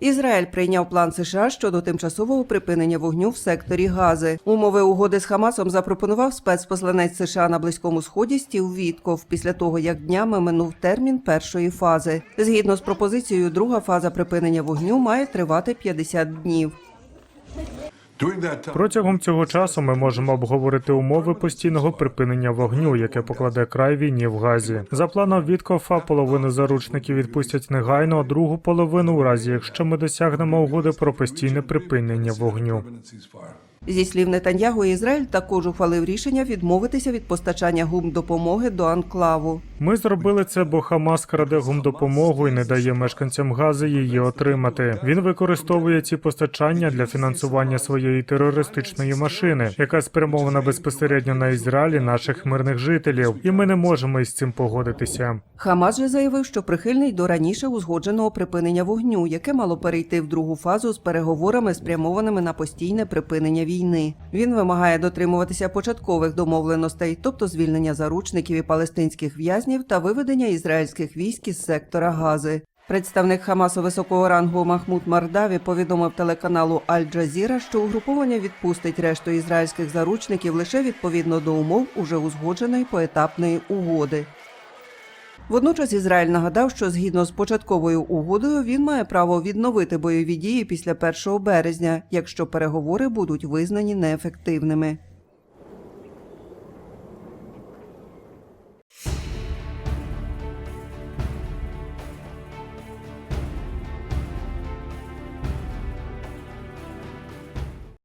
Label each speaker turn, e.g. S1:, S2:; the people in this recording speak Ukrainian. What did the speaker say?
S1: Ізраїль прийняв план США щодо тимчасового припинення вогню в секторі Гази. Умови угоди з Хамасом запропонував спецпосланець США на близькому сході Стів Вітков після того, як днями минув термін першої фази. Згідно з пропозицією, друга фаза припинення вогню має тривати 50 днів.
S2: Протягом цього часу ми можемо обговорити умови постійного припинення вогню, яке покладе край війні в Газі. За планом Віткофа, половину заручників відпустять негайно, а другу половину у разі, якщо ми досягнемо угоди про постійне припинення вогню.
S1: Зі слів Нетаньягу, Ізраїль також ухвалив рішення відмовитися від постачання гумдопомоги до анклаву.
S2: Ми зробили це, бо Хамас краде гумдопомогу і не дає мешканцям Гази її отримати. Він використовує ці постачання для фінансування своєї терористичної машини, яка спрямована безпосередньо на Ізраїль і наших мирних жителів, і ми не можемо із цим погодитися.
S1: Хамас же заявив, що прихильний до раніше узгодженого припинення вогню, яке мало перейти в другу фазу з переговорами, спрямованими на постійне припинення війни. Він вимагає дотримуватися початкових домовленостей, тобто звільнення заручників і палестинських в'язнів та виведення ізраїльських військ із сектора Гази. Представник Хамасу високого рангу Махмуд Мардаві повідомив телеканалу Аль-Джазіра, що угруповання відпустить решту ізраїльських заручників лише відповідно до умов уже узгодженої поетапної угоди. Водночас Ізраїль нагадав, що згідно з початковою угодою він має право відновити бойові дії після 1 березня, якщо переговори будуть визнані неефективними.